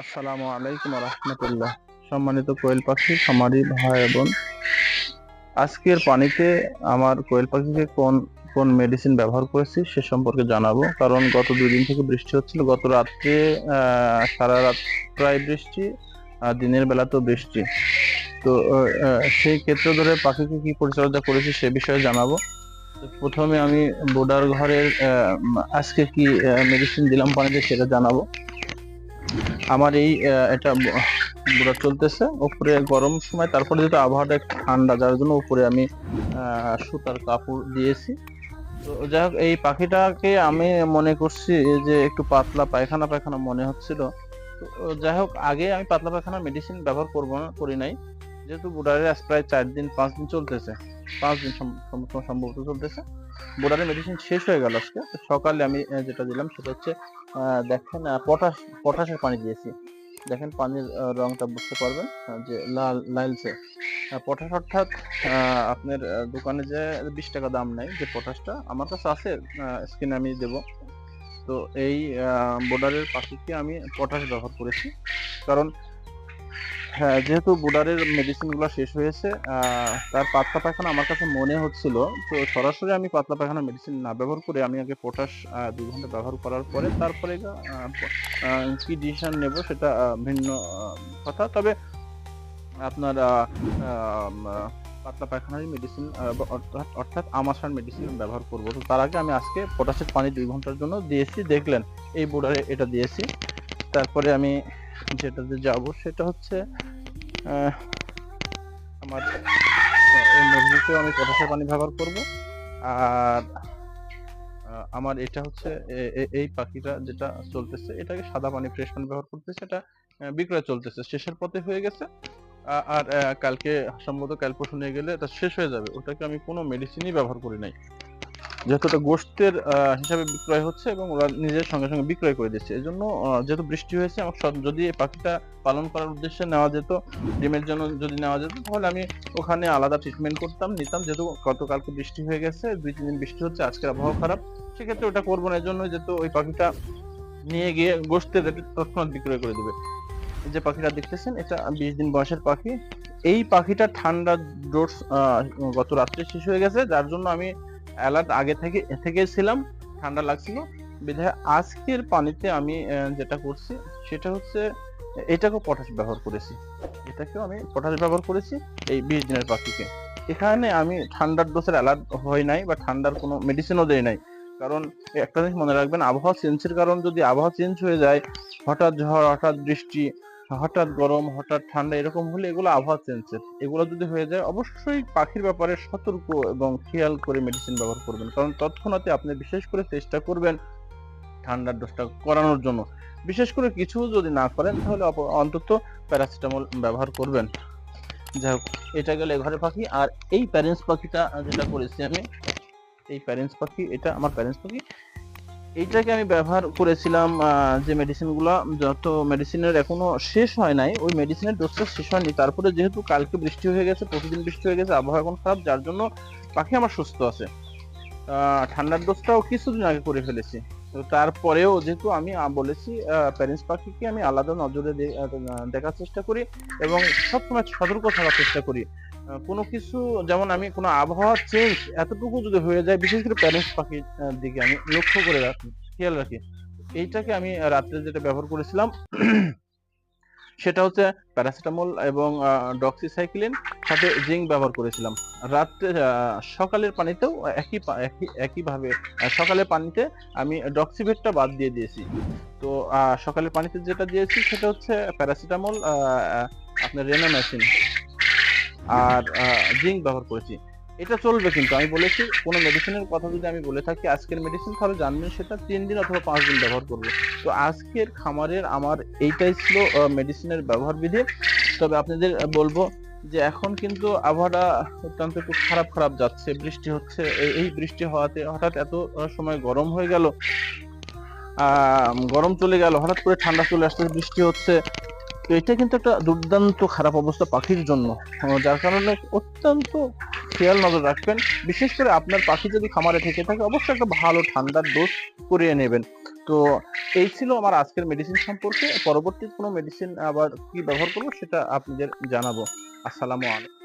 আসসালামু আলাইকুম রহমতুল্লাহ। সম্মানিত কোয়েল পাখি খামারি ভাই বোন, আজকের পানিতে আমার কোয়েল পাখিকে কোন কোন মেডিসিন ব্যবহার করেছি সে সম্পর্কে জানাব। কারণ গত দুই দিন থেকে বৃষ্টি হচ্ছিল, গত রাত্রে সারা রাত প্রায় বৃষ্টি, আর দিনের বেলা তো বৃষ্টি। তো সেই ক্ষেত্র ধরে পাখিকে কি পরিচর্যা করেছি সে বিষয়ে জানাব। প্রথমে আমি বোর্ডার ঘরের আজকে কি মেডিসিন দিলাম পানিতে সেটা জানাব। আমার এই এটা বুড়া চলতেছে। উপরে গরম সময়, তারপরে যেহেতু আবহাওয়াটা একটু ঠান্ডা, যার জন্য উপরে আমি সুতার কাপড় দিয়েছি। তো যাই হোক, এই পাখিটাকে আমি মনে করছি যে একটু পাতলা পায়খানা পায়খানা মনে হচ্ছিল। তো যাই হোক, আগে আমি পাতলা পায়খানা মেডিসিন ব্যবহার করব না, করি নাই। যেহেতু বুড়ারের আজ প্রায় চার দিন, পাঁচ দিন চলতেছে। পাঁচ দিন সম- সম- সম্ভবত চলতেছে। বুড়ারের মেডিসিন শেষ হয়ে গেল আজকে। সকালে আমি যেটা দিলাম সেটা হচ্ছে দেখেন পটাশ পটাশের পানি দিয়েছি। দেখেন, পানির রংটা বুঝতে পারবেন যে লাল লালচে পটাশ অর্থাৎ আপনার দোকানে যে বিশ টাকা দাম নেয় যে পটাশটা আমার কাছে আছে স্কিনে আমি দেব। তো এই বোর্ডারের পাখিকে আমি পটাশ ব্যবহার করেছি। কারণ যেহেতু বোর্ডারের মেডিসিনগুলো শেষ হয়েছে তার পাতলা পায়খানা আমার কাছে মনে হচ্ছিল, তো সরাসরি আমি পাতলা পায়খানা মেডিসিন না ব্যবহার করে আমি আগে পটাশ দুই ঘণ্টা ব্যবহার করার পরে তারপরে কি ডিসিশন নেব সেটা ভিন্ন কথা। তবে আপনার পাতলা পায়খানার মেডিসিন অর্থাৎ অর্থাৎ আমাশান মেডিসিন ব্যবহার করব। তো তার আগে আমি আজকে পটাশের পানি দুই ঘণ্টার জন্য দিয়েছি, দেখলেন, এই বোর্ডারে এটা দিয়েছি। তারপরে আমি যেটাতে যাব সেটা হচ্ছে আমার এই আমি পটাশের পানি ব্যবহার করব। আর আমার এটা হচ্ছে এই পাখিটা যেটা চলতেছে, এটাকে সাদা পানি, ফ্রেশ পানি ব্যবহার করতেছে, এটা বিক্রয় চলতেছে। শেষের পথে হয়ে গেছে আর কালকে, সম্ভবত কাল পরশু নিয়ে গেলে এটা শেষ হয়ে যাবে। ওটাকে আমি কোনো মেডিসিনই ব্যবহার করি নাই। যেহেতু এটা গোষ্ঠের হিসাবে বিক্রয় হচ্ছে এবং ওরা নিজের সঙ্গে সঙ্গে বিক্রয় করে দিচ্ছে। এই জন্য যেহেতু বৃষ্টি হয়েছে আমার যদি এই পাখিটা পালন করার উদ্দেশ্যে নেওয়া যেত, ডিমের জন্য যদি নেওয়া যেত, তাহলে আমি ওখানে আলাদা ট্রিটমেন্ট করতাম, নিতাম। যেহেতু গতকালকে বৃষ্টি হয়ে গেছে, দুই, তিন দিন বৃষ্টি হচ্ছে, আজকের আবহাওয়া খারাপ। সেক্ষেত্রে ওটা করব না এই জন্য যেহেতু ওই পাখিটা নিয়ে গিয়ে গোষ্ঠের তৎক্ষণাৎ বিক্রয় করে দেবে। যে পাখিটা দেখতেছেন, এটা বিশ দিন বয়সের পাখি। এই পাখিটা ঠান্ডা ডোজ গত রাত্রে শেষ হয়ে গেছে, যার জন্য আমি অ্যালার্ট আগে থেকে থেকে ছিলাম, ঠান্ডা লাগছিল। বিধায় আজকের পানিতে আমি যেটা করছি, সেটা হচ্ছে, এটাকেও পটাশ ব্যবহার করেছি। এটাকেও আমি পটাশ ব্যবহার করেছি এই বিশ দিনের পাখিকে এখানে আমি ঠান্ডার ডোজের অ্যালার্ট হয় নাই বা ঠান্ডার কোনো মেডিসিনও দেয় নাই। কারণ, একটা জিনিস মনে রাখবেন, আবহাওয়া চেঞ্জের কারণ যদি আবহাওয়া চেঞ্জ হয়ে যায়, হঠাৎ ঝড়, হঠাৎ বৃষ্টি হঠাৎ গরম, হঠাৎ ঠান্ডা, এরকম হলে এগুলো আবহাওয়া চেঞ্জের এগুলো যদি হয়ে যায়, অবশ্যই পাখির ব্যাপারে সতর্ক এবং খেয়াল করে মেডিসিন ব্যবহার করবেন। কারণ তৎক্ষণাতে আপনি বিশেষ করে চেষ্টা করবেন ঠান্ডার ডোজটা করানোর জন্য। বিশেষ করে কিছু যদি না করেন, তাহলে অন্তত প্যারাসিটামল ব্যবহার করবেন। যাই হোক, এটা গেলে ঘরে পাখি। আর এই প্যারেন্টস পাখিটা যেটা করেছি আমি, এই প্যারেন্টস পাখি, এটা আমার প্যারেন্টস পাখি। এইটাকে আমি ব্যবহার করেছিলাম যে মেডিসিনগুলা যত মেডিসিনের এখনও শেষ হয় নাই, ওই মেডিসিনের ডোজটা শেষ হয়নি। তারপরে যেহেতু কালকে বৃষ্টি হয়ে গেছে, প্রতিদিন বৃষ্টি হয়ে গেছে, আবহাওয়া এখন খারাপ, যার জন্য পাখি আমার সুস্থ আছে। ঠান্ডার ডোজটাও কিছুদিন আগে করে ফেলেছি। তো তারপরেও যেহেতু আমি বলেছি প্যারেন্টস পাখিকে আমি আলাদা নজরে দেখার চেষ্টা করি এবং সবসময় সতর্ক থাকার চেষ্টা করি। কোনো কিছু, যেমন আমি কোনো আবহাওয়া চেঞ্জ এতটুকু যদি হয়ে যায়, বিশেষ করে প্যারেন্টস পাখির দিকে আমি লক্ষ্য করে রাখি, খেয়াল রাখি। এইটাকে আমি রাত্রে যেটা ব্যবহার করেছিলাম, সেটা হচ্ছে প্যারাসিটামল এবং ডক্সিসাইক্লিন সাথে জিঙ্ক ব্যবহার করেছিলাম। রাত্রে সকালের পানিতেও একই একই, একইভাবে সকালের পানিতে আমি ডক্সিভেটটা বাদ দিয়ে দিয়েছি। তো সকালের পানিতে যেটা দিয়েছি সেটা হচ্ছে প্যারাসিটামল আপনার রেনামেসিন আর জিঙ্ক ব্যবহার করেছি। এটা চলবে কিন্তু, আমি বলেছি, কোনো মেডিসিনের কথা যদি আমি বলে থাকি, আজকের মেডিসিন তাহলে জানবেন সেটা তিন দিন অথবা পাঁচ দিন ব্যবহার করব। তো আজকের খামারের আমার এইটাই ছিল মেডিসিনের ব্যবহার বিধি তবে আপনাদের বলব যে এখন কিন্তু আবহাওয়াটা অত্যন্ত একটু খারাপ খারাপ যাচ্ছে, বৃষ্টি হচ্ছে এই- বৃষ্টি হওয়াতে হঠাৎ এত সময় গরম হয়ে গেল গরম চলে গেল, হঠাৎ করে ঠান্ডা চলে আসছে বৃষ্টি হচ্ছে তো এটা কিন্তু একটা দুর্দান্ত খারাপ অবস্থা পাখির জন্য যার কারণে অত্যন্ত খেয়াল নজর রাখবেন। বিশেষ করে আপনার পাখি যদি খামারে থেকে থাকে, অবশ্যই একটা ভালো ঠান্ডার ডোজ করিয়ে নেবেন। তো এই ছিল আমার আজকের মেডিসিন সম্পর্কে। পরবর্তী কোনো মেডিসিন আবার কি ব্যবহার করব, সেটা আপনাদের জানাব। আসসালামু আলাইকুম।